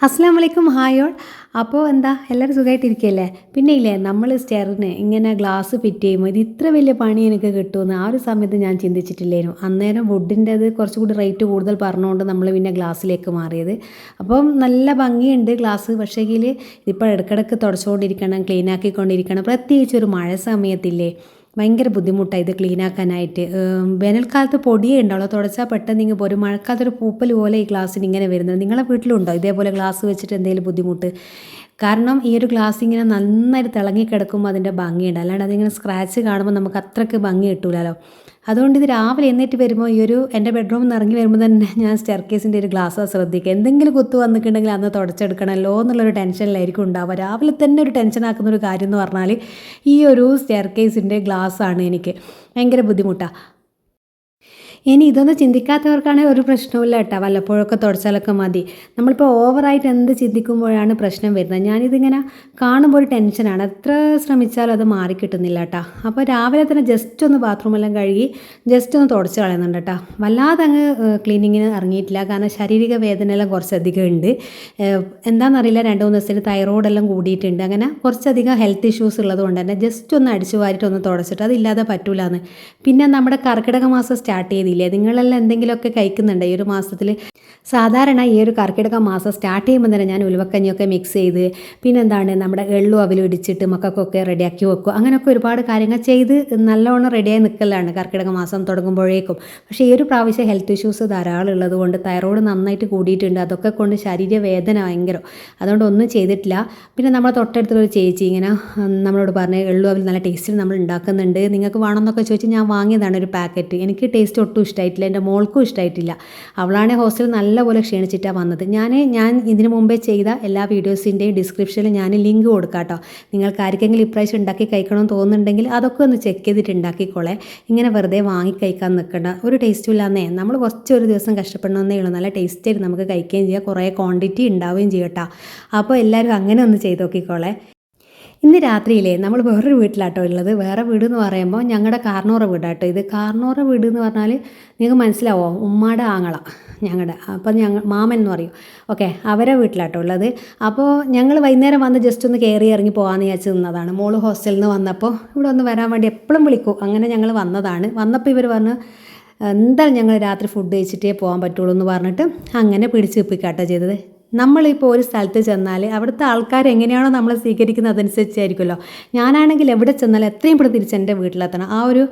അസ്സാം വലൈക്കും ഹായോൾ അപ്പോൾ എന്താ എല്ലാവരും സുഖമായിട്ടിരിക്കുകയല്ലേ പിന്നെ ഇല്ലേ നമ്മൾ സ്റ്റെയറിന് ഇങ്ങനെ ഗ്ലാസ് ഫിറ്റ് ചെയ്യുമ്പോൾ ഇത് ഇത്ര വലിയ പണി എനിക്ക് കിട്ടുമെന്ന് ആ ഒരു സമയത്ത് ഞാൻ ചിന്തിച്ചിട്ടില്ലായിരുന്നു. അന്നേരം വുഡിന്റെ അത് കുറച്ചുകൂടി റേറ്റ് കൂടുതൽ പറഞ്ഞുകൊണ്ട് നമ്മൾ പിന്നെ ഗ്ലാസ്സിലേക്ക് മാറിയത്. അപ്പം നല്ല ഭംഗിയുണ്ട് ഗ്ലാസ് പക്ഷേങ്കിൽ ഇതിപ്പോൾ ഇടയ്ക്കിടയ്ക്ക് തുടച്ചുകൊണ്ടിരിക്കണം ക്ലീൻ ആക്കിക്കൊണ്ടിരിക്കണം. പ്രത്യേകിച്ച് ഒരു മഴ സമയത്തില്ലേ ഭയങ്കര ബുദ്ധിമുട്ടാണ് ഇത് ക്ലീനാക്കാനായിട്ട്. വേനൽക്കാലത്ത് പൊടിയേ ഉണ്ടാവുള്ളൂ തുടച്ചാൽ പെട്ടെന്ന് ഇങ്ങനെ പോരും? മഴക്കാലത്ത് ഒരു പൂപ്പൽ പോലെ ഈ ഗ്ലാസ്സിന് ഇങ്ങനെ വരുന്നത്. നിങ്ങളെ വീട്ടിലുണ്ടോ? ഇതേപോലെ ഗ്ലാസ് വെച്ചിട്ട് എന്തെങ്കിലും ബുദ്ധിമുട്ട്? കാരണം ഈ ഒരു ഗ്ലാസ് ഇങ്ങനെ നന്നായിട്ട് തിളങ്ങി കിടക്കുമ്പോൾ അതിന്റെ ഭംഗിയുണ്ട്. അല്ലാണ്ട് അതിങ്ങനെ സ്ക്രാച്ച് കാണുമ്പോൾ നമുക്ക് അത്രയ്ക്ക് ഭംഗി കിട്ടൂലല്ലോ. അതുകൊണ്ട് ഇത് രാവിലെ എന്നിട്ട് വരുമ്പോൾ ഈ ഒരു എന്റെ ബെഡ്റൂമിൽ നിന്ന് ഇറങ്ങി വരുമ്പോൾ തന്നെ ഞാൻ സ്റ്റെർക്കേസിന്റെ ഒരു ഗ്ലാസ് ശ്രദ്ധിക്കുക. എന്തെങ്കിലും കുത്തു വന്നിട്ടുണ്ടെങ്കിൽ അന്ന് തുടച്ചെടുക്കണമല്ലോ എന്നുള്ളൊരു ടെൻഷനിലായിരിക്കും ഉണ്ടാവുക. രാവിലെ തന്നെ ഒരു ടെൻഷൻ ആക്കുന്ന ഒരു കാര്യം എന്ന് പറഞ്ഞാൽ ഈ ഒരു സ്റ്റെർക്കേസിന്റെ ഗ്ലാസ്സാണ് എനിക്ക് ഭയങ്കര ബുദ്ധിമുട്ടാണ് ഇനി ഇതൊന്നും ചിന്തിക്കാത്തവർക്കാണെങ്കിൽ ഒരു പ്രശ്നവുമില്ല കേട്ടോ. വല്ലപ്പോഴൊക്കെ തുടച്ചാലൊക്കെ മതി. നമ്മളിപ്പോൾ ഓവറായിട്ട് എന്ത് ചിന്തിക്കുമ്പോഴാണ് പ്രശ്നം വരുന്നത്? ഞാനിതിങ്ങനെ കാണുമ്പോൾ ഒരു ടെൻഷനാണ് എത്ര ശ്രമിച്ചാലും അത് മാറി കിട്ടുന്നില്ല കേട്ടോ. അപ്പോൾ രാവിലെ തന്നെ ജസ്റ്റ് ഒന്ന് ബാത്റൂമെല്ലാം കഴുകി ജസ്റ്റ് ഒന്ന് തുടച്ച് കളയുന്നുണ്ട് കേട്ടോ. വല്ലാതെ അങ്ങ് ക്ലീനിങ്ങിന് ഇറങ്ങിയിട്ടില്ല. കാരണം ശാരീരിക വേദനയെല്ലാം കുറച്ചധികം ഉണ്ട്. എന്താണെന്നറിയില്ല രണ്ട് മൂന്ന് ദിവസത്തിന് തൈറോയിഡെല്ലാം കൂടിയിട്ടുണ്ട്. അങ്ങനെ കുറച്ചധികം ഹെൽത്ത് ഇഷ്യൂസ് ഉള്ളത് കൊണ്ട് തന്നെ ജസ്റ്റ് ഒന്ന് അടിച്ചു വാരിട്ട് ഒന്ന് തുടച്ചിട്ട് അതില്ലാതെ പറ്റൂലെന്ന്. പിന്നെ നമ്മുടെ കർക്കിടക മാസം സ്റ്റാർട്ട് ചെയ്തില്ലേ നിങ്ങളെല്ലാം എന്തെങ്കിലുമൊക്കെ കഴിക്കുന്നുണ്ട്? ഈ ഒരു മാസത്തിൽ സാധാരണ ഈ ഒരു കർക്കിടക മാസം സ്റ്റാർട്ട് ചെയ്യുമ്പോൾ തന്നെ ഞാൻ ഉലുവക്കഞ്ഞിയൊക്കെ മിക്സ് ചെയ്ത് പിന്നെന്താണ് നമ്മുടെ എള്ളും അവലും ഇടിച്ചിട്ട് മക്കൾക്കൊക്കെ റെഡിയാക്കി വെക്കും. അങ്ങനെയൊക്കെ ഒരുപാട് കാര്യങ്ങൾ ചെയ്ത് നല്ലോണം റെഡിയായി നിൽക്കലാണ് കർക്കിടക മാസം തുടങ്ങുമ്പോഴേക്കും. പക്ഷേ ഈ ഒരു പ്രാവശ്യം ഹെൽത്ത് ഇഷ്യൂസ് ധാരാളം ഉള്ളത് കൊണ്ട് തൈറോയ്ഡ് നന്നായിട്ട് കൂടിയിട്ടുണ്ട്. അതൊക്കെ കൊണ്ട് ശരീര വേദന ഭയങ്കരം. അതുകൊണ്ട് ഒന്നും ചെയ്തിട്ടില്ല. പിന്നെ നമ്മളെ തൊട്ടടുത്തുള്ളൊരു ചേച്ചി ഇങ്ങനെ നമ്മളോട് പറഞ്ഞ് എള്ളു അവൽ നല്ല ടേസ്റ്റിൽ നമ്മൾ ഉണ്ടാക്കുന്നുണ്ട്. നിങ്ങൾക്ക് വേണമെന്നൊക്കെ ചോദിച്ച് ഞാൻ വാങ്ങിയതാണ് ഒരു പാക്കറ്റ് എനിക്ക് ടേസ്റ്റ് ഒട്ടും ഇഷ്ടമായിട്ടില്ല എന്റെ മോൾക്കും ഇഷ്ടമായിട്ടില്ല അവളാണ് ഹോസ്റ്റലിൽ നല്ലപോലെ ക്ഷീണിച്ചിട്ടാണ് വന്നത്. ഞാൻ ഞാൻ ഇതിനു മുമ്പേ ചെയ്ത എല്ലാ വീഡിയോസിന്റെയും ഡിസ്ക്രിപ്ഷനിൽ ഞാൻ ലിങ്ക് കൊടുക്കാം കേട്ടോ നിങ്ങൾക്ക് ആർക്കെങ്കിലും ഇപ്രാവശ്യം ഉണ്ടാക്കി കഴിക്കണമെന്ന് തോന്നുന്നുണ്ടെങ്കിൽ അതൊക്കെ ഒന്ന് ചെക്ക് ചെയ്തിട്ട് ഉണ്ടാക്കിക്കോളെ. ഇങ്ങനെ വെറുതെ വാങ്ങി കഴിക്കാൻ നിൽക്കണ്ട ഒരു ടേസ്റ്റും ഇല്ലാന്നേ. നമ്മൾ കുറച്ച് ഒരു ദിവസം കഷ്ടപ്പെടണമെന്നേ ഉള്ളൂ. നല്ല ടേസ്റ്റായിട്ട് നമുക്ക് കഴിക്കുകയും ചെയ്യാം. കുറേ ക്വാണ്ടിറ്റി ഉണ്ടാവുകയും ചെയ്യട്ടോ അപ്പോൾ എല്ലാവരും അങ്ങനെ ഒന്ന് ചെയ്ത് നോക്കിക്കോളെ. ഇന്ന് രാത്രിയിലേ നമ്മൾ വേറൊരു വീട്ടിലാട്ടോ ഉള്ളത്. വേറെ വീട് എന്ന് പറയുമ്പോൾ ഞങ്ങളുടെ കാർണോറ വീടാട്ടോ ഇത്. കാർണോറ വീട് എന്ന് പറഞ്ഞാൽ നിങ്ങൾക്ക് മനസ്സിലാവോ? ഉമ്മാടെ ആങ്ങള ഞങ്ങളുടെ അപ്പം ഞങ്ങൾ മാമൻ എന്ന് പറയും. ഓക്കെ അവരെ വീട്ടിലാട്ടോ ഉള്ളത്. അപ്പോൾ ഞങ്ങൾ വൈകുന്നേരം വന്ന് ജസ്റ്റ് ഒന്ന് കയറി ഇറങ്ങി പോകാമെന്ന് വിചാരിച്ച് നിന്നതാണ്. മോൾ ഹോസ്റ്റലിൽ നിന്ന് വന്നപ്പോൾ ഇവിടെ ഒന്ന് വരാൻ വേണ്ടി എപ്പോഴും വിളിക്കും. അങ്ങനെ ഞങ്ങൾ വന്നതാണ്. വന്നപ്പോൾ ഇവർ പറഞ്ഞു എന്താ ഞങ്ങൾ രാത്രി ഫുഡ് കഴിച്ചിട്ടേ പോകാൻ പറ്റുള്ളൂ എന്ന് പറഞ്ഞിട്ട് അങ്ങനെ പിടിച്ച് വെപ്പിക്കാട്ടോ ചെയ്തത്. നമ്മളിപ്പോൾ ഒരു സ്ഥലത്ത് ചെന്നാൽ അവിടുത്തെ ആൾക്കാർ എങ്ങനെയാണോ നമ്മൾ സ്വീകരിക്കുന്നത് അതനുസരിച്ചായിരിക്കുമല്ലോ. ഞാനാണെങ്കിൽ എവിടെ ചെന്നാൽ എത്രയും പെട്ടെന്ന് തിരിച്ച് എന്റെ വീട്ടിലെത്തണം. ആ ഒരു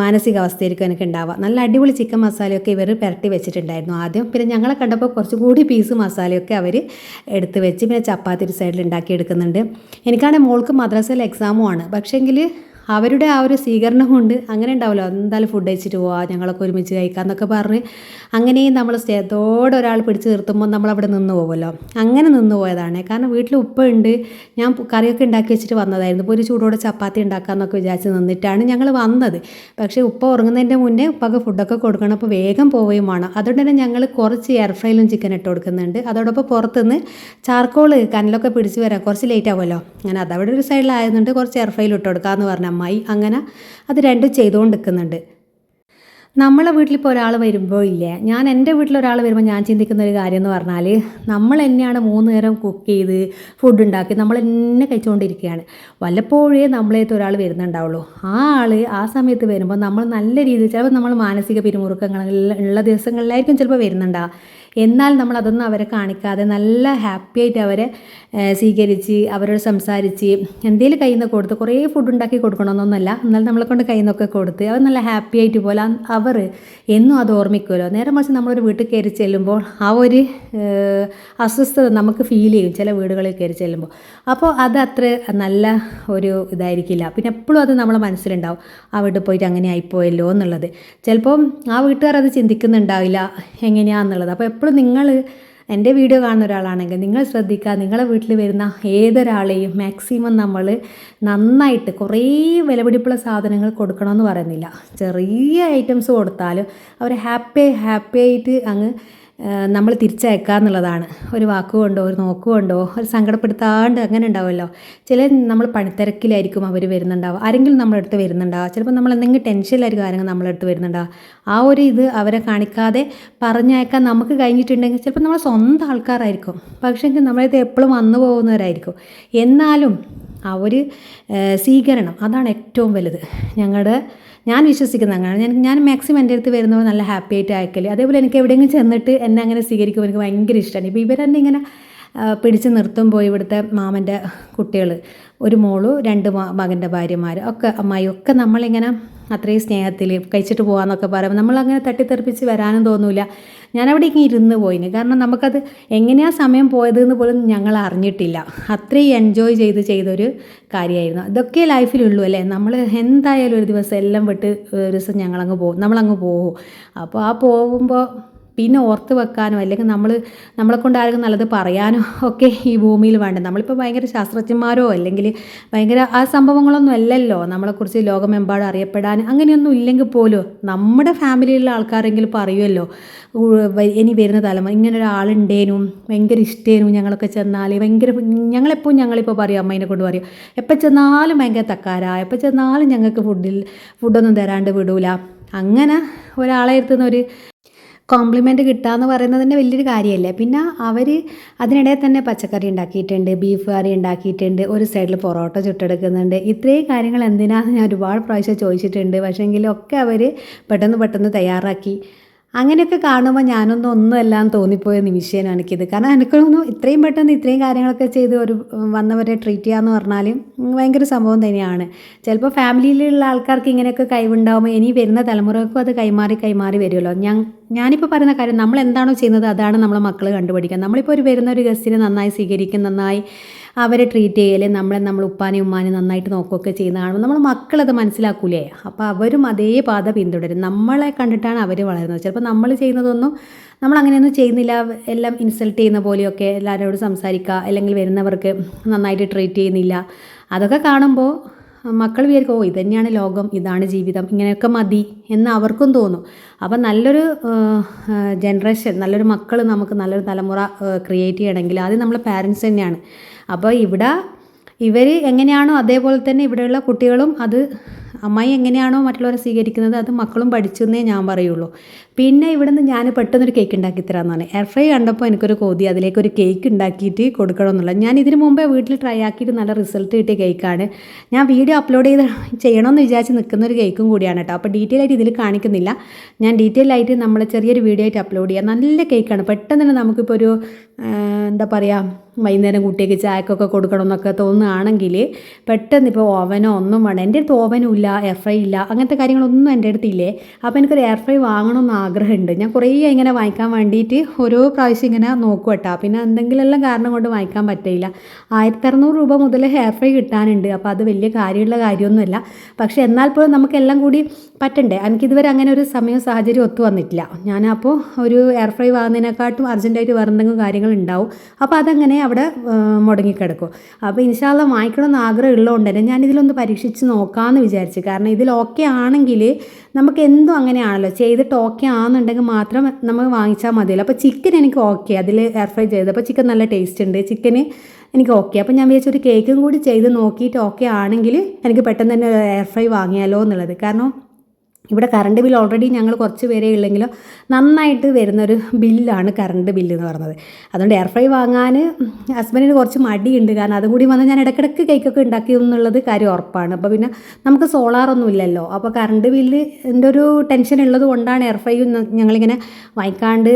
മാനസികാവസ്ഥയായിരിക്കും എനിക്ക് ഉണ്ടാവുക. നല്ല അടിപൊളി ചിക്കൻ മസാലയൊക്കെ ഇവർ പുരട്ടി വെച്ചിട്ടുണ്ടായിരുന്നു. ആദ്യം പിന്നെ ഞങ്ങളെ കണ്ടപ്പോൾ കുറച്ചുകൂടി പീസ് മസാലയൊക്കെ അവർ എടുത്ത് വെച്ച് പിന്നെ ചപ്പാത്തി ഒരു സൈഡിൽ ഉണ്ടാക്കി എടുക്കുന്നുണ്ട് എനിക്കാണെങ്കിൽ മോൾക്ക് മദ്രസയിൽ എക്സാമും ആണ്. പക്ഷേങ്കിൽ അവരുടെ ആ ഒരു സ്വീകരണം കൊണ്ട് അങ്ങനെ ഉണ്ടാവുമല്ലോ എന്തായാലും ഫുഡ് കഴിച്ചിട്ട് പോവാം ഞങ്ങളൊക്കെ ഒരുമിച്ച് കഴിക്കാമെന്നൊക്കെ പറഞ്ഞ് അങ്ങനെയും നമ്മൾ സ്നേഹത്തോടെ ഒരാൾ പിടിച്ച് നിർത്തുമ്പോൾ നമ്മൾ അവിടെ നിന്ന് പോകുമല്ലോ അങ്ങനെ നിന്ന് പോയതാണ്. കാരണം വീട്ടിൽ ഉപ്പ ഉണ്ട്. ഞാൻ കറിയൊക്കെ ഉണ്ടാക്കി വെച്ചിട്ട് വന്നതായിരുന്നു. ഇപ്പോൾ ഒരു ചൂടോടെ ചപ്പാത്തി ഉണ്ടാക്കാമെന്നൊക്കെ വിചാരിച്ച് നിന്നിട്ടാണ് ഞങ്ങൾ വന്നത്. പക്ഷേ ഉപ്പ ഉറങ്ങുന്നതിന്റെ മുന്നേ ഉപ്പക്ക് ഫുഡൊക്കെ കൊടുക്കണം. അപ്പോൾ വേഗം പോവുകയും വേണം. അതുകൊണ്ട് തന്നെ ഞങ്ങൾ കുറച്ച് എയർ ഫ്രൈലും ചിക്കൻ ഇട്ട് കൊടുക്കുന്നുണ്ട്. അതോടൊപ്പം പുറത്തുനിന്ന് ചാർക്കോൾ കനലൊക്കെ പിടിച്ച് വരാം കുറച്ച് ലേറ്റ് ആവുമല്ലോ. അങ്ങനെ അതവിടെ ഒരു സൈഡിലായതുകൊണ്ട് കുറച്ച് എയർ ഫ്രൈൽ ഇട്ട് കൊടുക്കാമെന്ന് പറഞ്ഞ അമ്മായി അങ്ങനെ അത് രണ്ടും ചെയ്തുകൊണ്ട് നിൽക്കുന്നുണ്ട് നമ്മളെ വീട്ടിലിപ്പോൾ ഒരാൾ വരുമ്പോൾ ഇല്ലേ? ഞാൻ എന്റെ വീട്ടിൽ ഒരാൾ വരുമ്പോൾ ഞാൻ ചിന്തിക്കുന്ന ഒരു കാര്യം എന്ന് പറഞ്ഞാൽ നമ്മൾ തന്നെയാണ് മൂന്ന് നേരം കുക്ക് ചെയ്ത് ഫുഡ് ഉണ്ടാക്കി നമ്മൾ തന്നെ കഴിച്ചുകൊണ്ടിരിക്കുകയാണ് വല്ലപ്പോഴേ നമ്മളേത്ത് ഒരാൾ വരുന്നുണ്ടാവുള്ളൂ. ആ ആൾ ആ സമയത്ത് വരുമ്പോൾ നമ്മൾ നല്ല രീതിയിൽ ചിലപ്പോൾ നമ്മൾ മാനസിക പിരിമുറുക്കങ്ങൾ ഉള്ള ദിവസങ്ങളിലായിരിക്കും ചിലപ്പോൾ വരുന്നുണ്ടാവുക എന്നാൽ നമ്മൾ അതൊന്നും അവരെ കാണിക്കാതെ നല്ല ഹാപ്പി ആയിട്ട് അവരെ സ്വീകരിച്ച് അവരോട് സംസാരിച്ച് എന്തെങ്കിലും കയ്യിൽ നിന്ന് കൊടുത്ത് കുറേ ഫുഡ് ഉണ്ടാക്കി കൊടുക്കണമെന്നൊന്നുമല്ല. എന്നാൽ നമ്മളെ കൊണ്ട് കയ്യിൽ നിന്നൊക്കെ കൊടുത്ത് അവർ നല്ല ഹാപ്പി ആയിട്ട് പോലെ അവർ എന്നും അത് ഓർമ്മിക്കുമല്ലോ. നേരെ മറിച്ച് നമ്മളൊരു വീട്ടിൽ കയറി ചെല്ലുമ്പോൾ ആ ഒരു അസ്വസ്ഥത നമുക്ക് ഫീൽ ചെയ്യും ചില വീടുകളിൽ കയറി ചെല്ലുമ്പോൾ. അപ്പോൾ അത് അത്ര നല്ല ഒരു ഇതായിരിക്കില്ല. പിന്നെ എപ്പോഴും അത് നമ്മളെ മനസ്സിലുണ്ടാവും. ആ വീട്ടിൽ പോയിട്ട് അങ്ങനെ ആയിപ്പോയല്ലോ എന്നുള്ളത്. ചിലപ്പം ആ വീട്ടുകാർ അത് ചിന്തിക്കുന്നുണ്ടാവില്ല എങ്ങനെയാണെന്നുള്ളത് അപ്പോൾ എപ്പോഴും നിങ്ങൾ എന്റെ വീഡിയോ കാണുന്ന ഒരാളാണെങ്കിൽ നിങ്ങൾ ശ്രദ്ധിക്കുക നിങ്ങളെ വീട്ടിൽ വരുന്ന ഏതൊരാളെയും മാക്സിമം നമ്മൾ നന്നായിട്ട് കുറേ വിലപിടിപ്പുള്ള സാധനങ്ങൾ കൊടുക്കണമെന്ന് പറയുന്നില്ല. ചെറിയ ഐറ്റംസ് കൊടുത്താലും അവർ ഹാപ്പി ഹാപ്പി ആയിട്ട് അങ്ങ് നമ്മൾ തിരിച്ചയക്കുക എന്നുള്ളതാണ്. ഒരു വാക്കുകൊണ്ടോ ഒരു നോക്കുകൊണ്ടോ ഒരു സങ്കടപ്പെടുത്താണ്ട് അങ്ങനെ ഉണ്ടാവുമല്ലോ. ചില നമ്മൾ പണിത്തിരക്കിലായിരിക്കും അവർ വരുന്നുണ്ടാവുക. ആരെങ്കിലും നമ്മുടെ അടുത്ത് വരുന്നുണ്ടാവുക. ചിലപ്പോൾ നമ്മൾ എന്തെങ്കിലും ടെൻഷനിലായിരിക്കും ആരെങ്കിലും നമ്മുടെ അടുത്ത് വരുന്നുണ്ടാവുക. ആ ഒരു ഇത് അവരെ കാണിക്കാതെ പറഞ്ഞയക്കാൻ നമുക്ക് കഴിഞ്ഞിട്ടുണ്ടെങ്കിൽ ചിലപ്പോൾ നമ്മൾ സ്വന്തം ആൾക്കാരായിരിക്കും. പക്ഷേ നമ്മളത് എപ്പോഴും വന്നു പോകുന്നവരായിരിക്കും. എന്നാലും ആ ഒരു സ്വീകരണം അതാണ് ഏറ്റവും വലുത്. ഞങ്ങളുടെ ഞാൻ വിശ്വസിക്കുന്ന അങ്ങനെ ഞാൻ ഞാൻ മാക്സിമം എന്റെ അടുത്ത് വരുന്നവർ നല്ല ഹാപ്പി ആയിട്ട് അയക്കൽ അതേപോലെ എനിക്ക് എവിടെയെങ്കിലും ചെന്നിട്ട് എന്നെ അങ്ങനെ സ്വീകരിക്കുമ്പോൾ എനിക്ക് ഭയങ്കര ഇഷ്ടമാണ് ഇപ്പോൾ ഇവരെന്നെ ഇങ്ങനെ പിടിച്ച് നിർത്തുമ്പോൾ ഇവിടുത്തെ മാമന്റെ കുട്ടികൾ ഒരു മോളു രണ്ട് മകന്റെ ഭാര്യമാർ ഒക്കെ അമ്മായി ഒക്കെ നമ്മളിങ്ങനെ അത്രയും സ്നേഹത്തിൽ കഴിച്ചിട്ട് പോകാമെന്നൊക്കെ പറയുമ്പോൾ നമ്മളങ്ങനെ തട്ടിത്തെറിപ്പിച്ച് വരാനും തോന്നൂല. ഞാനവിടെ ഇങ്ങനെ ഇരുന്ന് പോയിന്. കാരണം നമുക്കത് എങ്ങനെയാണ് സമയം പോയതെന്ന് പോലും ഞങ്ങൾ അറിഞ്ഞിട്ടില്ല. അത്രയും എൻജോയ് ചെയ്ത് ചെയ്തൊരു കാര്യമായിരുന്നു ഇതൊക്കെ ലൈഫിലുള്ളൂ അല്ലേ? നമ്മൾ എന്തായാലും ഒരു ദിവസം എല്ലാം വിട്ട് ഒരു ദിവസം ഞങ്ങളങ്ങ് പോകും നമ്മളങ്ങ് പോകും. അപ്പോൾ ആ പോകുമ്പോൾ പിന്നെ ഓർത്ത് വെക്കാനോ അല്ലെങ്കിൽ നമ്മൾ നമ്മളെ കൊണ്ട് ആർക്കും നല്ലത് പറയാനോ ഒക്കെ ഈ ഭൂമിയിൽ വേണ്ട. നമ്മളിപ്പോൾ ഭയങ്കര ശാസ്ത്രജ്ഞന്മാരോ അല്ലെങ്കിൽ ഭയങ്കര ആ സംഭവങ്ങളൊന്നും അല്ലല്ലോ. നമ്മളെക്കുറിച്ച് ലോകമെമ്പാടും അറിയപ്പെടാൻ അങ്ങനെയൊന്നും ഇല്ലെങ്കിൽ പോലും നമ്മുടെ ഫാമിലിയിലുള്ള ആൾക്കാരെങ്കിലും പറയുമല്ലോ. ഇനി വരുന്ന തലമുറ ഇങ്ങനെ ഒരാളുണ്ടേനും ഭയങ്കര ഇഷ്ടേനും ഞങ്ങളൊക്കെ ചെന്നാൽ ഭയങ്കര ഞങ്ങളെപ്പോഴും ഞങ്ങളിപ്പോൾ പറയും അമ്മേനെ കൊണ്ട് പറയും എപ്പോൾ ചെന്നാലും ഭയങ്കര തക്കാര എപ്പോൾ ചെന്നാലും ഞങ്ങൾക്ക് ഫുഡിൽ ഫുഡൊന്നും തരാണ്ട് വിടൂല. അങ്ങനെ ഒരാളെ അടുത്തുനിന്ന് ഒരു കോംപ്ലിമെന്റ് കിട്ടുക എന്ന് പറയുന്നത് തന്നെ വലിയൊരു കാര്യമല്ലേ? പിന്നെ അവർ അതിനിടെ തന്നെ പച്ചക്കറി ഉണ്ടാക്കിയിട്ടുണ്ട് ബീഫ് കറി ഉണ്ടാക്കിയിട്ടുണ്ട് ഒരു സൈഡിൽ പൊറോട്ട ചുട്ടെടുക്കുന്നുണ്ട്. ഇത്രയും കാര്യങ്ങൾ എന്തിനാണെന്ന് ഞാൻ ഒരുപാട് പ്രാവശ്യം ചോദിച്ചിട്ടുണ്ട്. പക്ഷേങ്കിൽ ഒക്കെ അവർ പെട്ടെന്ന് പെട്ടെന്ന് തയ്യാറാക്കി. അങ്ങനെയൊക്കെ കാണുമ്പോൾ ഞാനൊന്നും എല്ലാം തോന്നിപ്പോയ നിമിഷമാണ് എനിക്കിത്. കാരണം എനിക്കൊന്നും ഇത്രയും പെട്ടെന്ന് ഇത്രയും കാര്യങ്ങളൊക്കെ ചെയ്ത് ഒരു വന്നവരെ ട്രീറ്റ് ചെയ്യാന്ന് പറഞ്ഞാൽ ഭയങ്കര സംഭവം തന്നെയാണ്. ചിലപ്പോൾ ഫാമിലിയിലുള്ള ആൾക്കാർക്ക് ഇങ്ങനെയൊക്കെ കഴിവുണ്ടാകുമ്പോൾ ഇനി വരുന്ന തലമുറക്കും അത് കൈമാറി കൈമാറി വരുമല്ലോ. ഞാൻ ഞാനിപ്പോൾ പറയുന്ന കാര്യം നമ്മൾ എന്താണോ ചെയ്യുന്നത് അതാണ് നമ്മളെ മക്കൾ കണ്ടുപിടിക്കുക നമ്മളിപ്പോൾ ഒരു വരുന്ന ഒരു ഗസ്റ്റിനെ നന്നായി സ്വീകരിക്കും നന്നായി അവരെ ട്രീറ്റ് ചെയ്യൽ നമ്മളെ നമ്മൾ ഉപ്പാനെ ഉമ്മാനെ നന്നായിട്ട് നോക്കുകയൊക്കെ ചെയ്യുന്നതാണ് നമ്മൾ മക്കളത് മനസ്സിലാക്കൂലേ? അപ്പോൾ അവരും അതേ പാത പിന്തുടരും. നമ്മളെ കണ്ടിട്ടാണ് അവർ വളരുന്നത്. ചിലപ്പോൾ നമ്മൾ ചെയ്യുന്നതൊന്നും നമ്മൾ അങ്ങനെയൊന്നും ചെയ്യുന്നില്ല എല്ലാം ഇൻസൾട്ട് ചെയ്യുന്ന പോലെയൊക്കെ എല്ലാവരോടും സംസാരിക്കുക അല്ലെങ്കിൽ വരുന്നവർക്ക് നന്നായിട്ട് ട്രീറ്റ് ചെയ്യുന്നില്ല. അതൊക്കെ കാണുമ്പോൾ മക്കൾ വിചാരിക്കും ഓ ഇതന്നെയാണ് തന്നെയാണ് ലോകം ഇതാണ് ജീവിതം ഇങ്ങനെയൊക്കെ മതി എന്ന് അവർക്കും തോന്നും. അപ്പം നല്ലൊരു ജനറേഷൻ നല്ലൊരു മക്കൾ നമുക്ക് നല്ലൊരു തലമുറ ക്രിയേറ്റ് ചെയ്യണമെങ്കിൽ ആദ്യം നമ്മളെ പാരൻസ് തന്നെയാണ്. അപ്പോൾ ഇവിടെ ഇവർ എങ്ങനെയാണോ അതേപോലെ തന്നെ ഇവിടെയുള്ള കുട്ടികളും അത് അമ്മായി എങ്ങനെയാണോ മറ്റുള്ളവരെ സ്വീകരിക്കുന്നത് അത് മക്കളും പഠിച്ചു എന്നേ ഞാൻ പറയുള്ളൂ. പിന്നെ ഇവിടുന്ന് ഞാൻ പെട്ടെന്നൊരു കേക്ക് ഉണ്ടാക്കി തരാമെന്നാണ് എയർ ഫ്രൈ കണ്ടപ്പോൾ എനിക്കൊരു കോതി അതിലേക്ക് ഒരു കേക്ക് ഉണ്ടാക്കിയിട്ട് കൊടുക്കണം എന്നുള്ളത് ഞാൻ ഇതിന് മുമ്പേ വീട്ടിൽ ട്രൈ ആക്കിയിട്ട് നല്ല റിസൾട്ട് കിട്ടിയ കേക്കാണ് ഞാൻ വീഡിയോ അപ്ലോഡ് ചെയ്ത് ചെയ്യണമെന്ന് വിചാരിച്ച് നിൽക്കുന്ന ഒരു കേക്കും കൂടിയാണ് കേട്ടോ. അപ്പോൾ ഡീറ്റെയിൽ ആയിട്ട് ഇതിൽ കാണിക്കുന്നില്ല. ഞാൻ ഡീറ്റെയിൽ ആയിട്ട് നമ്മൾ ചെറിയൊരു വീഡിയോ ആയിട്ട് അപ്ലോഡ് ചെയ്യാം. നല്ല കേക്കാണ് പെട്ടെന്ന് തന്നെ നമുക്കിപ്പോൾ ഒരു എന്താ പറയുക വൈകുന്നേരം കുട്ടിയൊക്കെ ചായക്കൊക്കെ കൊടുക്കണമെന്നൊക്കെ തോന്നുകയാണെങ്കിൽ പെട്ടെന്ന് ഇപ്പോൾ ഓവനോ ഒന്നും വേണം എന്റെ അടുത്ത് ഓവനും ഇല്ല എയർ ഫ്രൈ ഇല്ല അങ്ങനത്തെ കാര്യങ്ങളൊന്നും എന്റെ അടുത്തില്ലേ. അപ്പോൾ എനിക്കൊരു എയർ ഫ്രൈ വാങ്ങണമെന്ന് ആഗ്രഹമുണ്ട്. ഞാൻ കുറേ ഇങ്ങനെ വാങ്ങിക്കാൻ വേണ്ടിയിട്ട് ഓരോ പ്രാവശ്യം ഇങ്ങനെ നോക്കും കേട്ടോ. പിന്നെ എന്തെങ്കിലുമെല്ലാം കാരണം കൊണ്ട് വാങ്ങിക്കാൻ പറ്റില്ല. ആയിരത്തി അറുന്നൂറ് രൂപ മുതൽ ഹെയർ ഫ്രൈ കിട്ടാനുണ്ട്. അപ്പോൾ അത് വലിയ കാര്യമുള്ള കാര്യമൊന്നുമല്ല. പക്ഷേ എന്നാൽ പോലും നമുക്കെല്ലാം കൂടി പറ്റണ്ടേ? എനിക്കിതുവരെ അങ്ങനെ ഒരു സമയം സാഹചര്യം ഒത്തു വന്നിട്ടില്ല. ഞാനപ്പോൾ ഒരു എയർ ഫ്രൈ വാങ്ങുന്നതിനെക്കാട്ടും അർജന്റായിട്ട് വേറെ എന്തെങ്കിലും കാര്യങ്ങൾ ഉണ്ടാവും അപ്പോൾ അതങ്ങനെ അവിടെ മുടങ്ങിക്കിടക്കും. അപ്പോൾ ഇൻഷാല്ല വാങ്ങിക്കണമെന്ന് ആഗ്രഹം ഉള്ളതുകൊണ്ട് തന്നെ ഞാനിതിലൊന്ന് പരീക്ഷിച്ച് നോക്കാമെന്ന് വിചാരിച്ചു. കാരണം ഇതിൽ ഓക്കെ ആണെങ്കിൽ നമുക്ക് എന്തും അങ്ങനെയാണല്ലോ. ചെയ്തിട്ട് ഓക്കെ ആണെന്നുണ്ടെങ്കിൽ മാത്രം നമ്മൾ വാങ്ങിച്ചാൽ മതിയല്ലോ. അപ്പോൾ ചിക്കൻ എനിക്ക് ഓക്കെ അതിൽ എയർ ഫ്രൈ ചെയ്ത് അപ്പോൾ ചിക്കൻ നല്ല ടേസ്റ്റ് ഉണ്ട്. ചിക്കന് എനിക്ക് ഓക്കെ അപ്പോൾ ഞാൻ വിചാരിച്ചു ഒരു കേക്കും കൂടി ചെയ്ത് നോക്കിയിട്ട് ഓക്കെ ആണെങ്കിൽ എനിക്ക് പെട്ടെന്ന് തന്നെ എയർ ഫ്രൈ വാങ്ങിയാലോ എന്നുള്ളത്. കാരണം ഇവിടെ കറണ്ട് ബിൽ ഓൾറെഡി ഞങ്ങൾ കുറച്ച് പേരേ ഉള്ളെങ്കിലും നന്നായിട്ട് വരുന്നൊരു ബില്ലാണ് കറണ്ട് ബില്ല് എന്ന് പറയുന്നത് അതുകൊണ്ട് എയർ ഫ്രൈ വാങ്ങാൻ ഹസ്ബൻഡിന് കുറച്ച് മടിയുണ്ട്. കാരണം അതും കൂടി വന്നാൽ ഞാൻ ഇടയ്ക്കിടയ്ക്ക് കേക്കൊക്കെ ഉണ്ടാക്കി എന്നുള്ളത് കാര്യം ഉറപ്പാണ്. അപ്പോൾ പിന്നെ നമുക്ക് സോളാറൊന്നും ഇല്ലല്ലോ. അപ്പോൾ കറണ്ട് ബില്ലിന്റെ ഒരു ടെൻഷൻ ഉള്ളത് കൊണ്ടാണ് എയർ ഫ്രൈ ഞങ്ങളിങ്ങനെ വാങ്ങിക്കാണ്ട്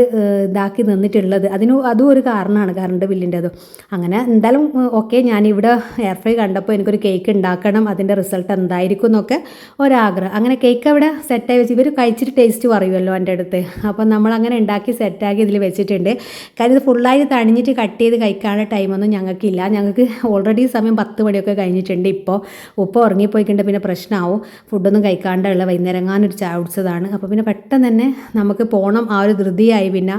ഇതാക്കി നിന്നിട്ടുള്ളത്. അതിന് അതും ഒരു കാരണമാണ് കറണ്ട് ബില്ലിന്റെതും അങ്ങനെ എന്തായാലും ഓക്കെ ഞാനിവിടെ എയർ ഫ്രൈ കണ്ടപ്പോൾ എനിക്കൊരു കേക്ക് ഉണ്ടാക്കണം അതിന്റെ റിസൾട്ട് എന്തായിരിക്കും എന്നൊക്കെ ഒരാഗ്രഹം. അങ്ങനെ കേക്ക് അവിടെ സെറ്റായി വെച്ച് ഇവർ കഴിച്ചിട്ട് ടേസ്റ്റ് പറയുമല്ലോ എന്റെ അടുത്ത്. അപ്പോൾ നമ്മൾ അങ്ങനെ ഉണ്ടാക്കി സെറ്റാക്കി ഇതിൽ വെച്ചിട്ടുണ്ട്. കാര്യം ഇത് ഫുള്ളായിട്ട് തണിഞ്ഞിട്ട് കട്ട് ചെയ്ത് കഴിക്കാനുള്ള ടൈമൊന്നും ഞങ്ങൾക്കില്ല. ഞങ്ങൾക്ക് ഓൾറെഡി സമയം പത്ത് മണിയൊക്കെ കഴിഞ്ഞിട്ടുണ്ട് ഇപ്പോൾ ഉപ്പ ഉറങ്ങിപ്പോയിട്ടുണ്ട് പിന്നെ പ്രശ്നമാവും ഫുഡൊന്നും കഴിക്കാണ്ടുള്ള വൈകുന്നേരങ്ങാനൊരു ചായ കുടിച്ചതാണ്. അപ്പോൾ പിന്നെ പെട്ടെന്ന് തന്നെ നമുക്ക് പോകണം ആ ഒരു ധൃതിയായി പിന്നെ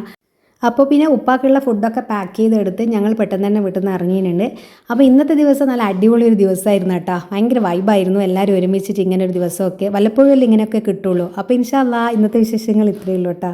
അപ്പോൾ പിന്നെ ഉപ്പാക്കുള്ള ഫുഡൊക്കെ പാക്ക് ചെയ്തെടുത്ത് ഞങ്ങൾ പെട്ടെന്ന് തന്നെ വീട്ടിൽ നിന്ന് ഇറങ്ങിയിട്ടുണ്ട്. അപ്പോൾ ഇന്നത്തെ ദിവസം നല്ല അടിപൊളി ഒരു ദിവസമായിരുന്നു കേട്ടോ. ഭയങ്കര വൈബായിരുന്നു എല്ലാവരും ഒരുമിച്ചിട്ട് ഇങ്ങനെ ഒരു ദിവസമൊക്കെ വല്ലപ്പോഴും ഇങ്ങനെയൊക്കെ കിട്ടുള്ളൂ. അപ്പോൾ ഇൻഷാല്ലാ ഇന്നത്തെ വിശേഷങ്ങൾ ഇത്രയേ ഉള്ളൂ കേട്ടോ.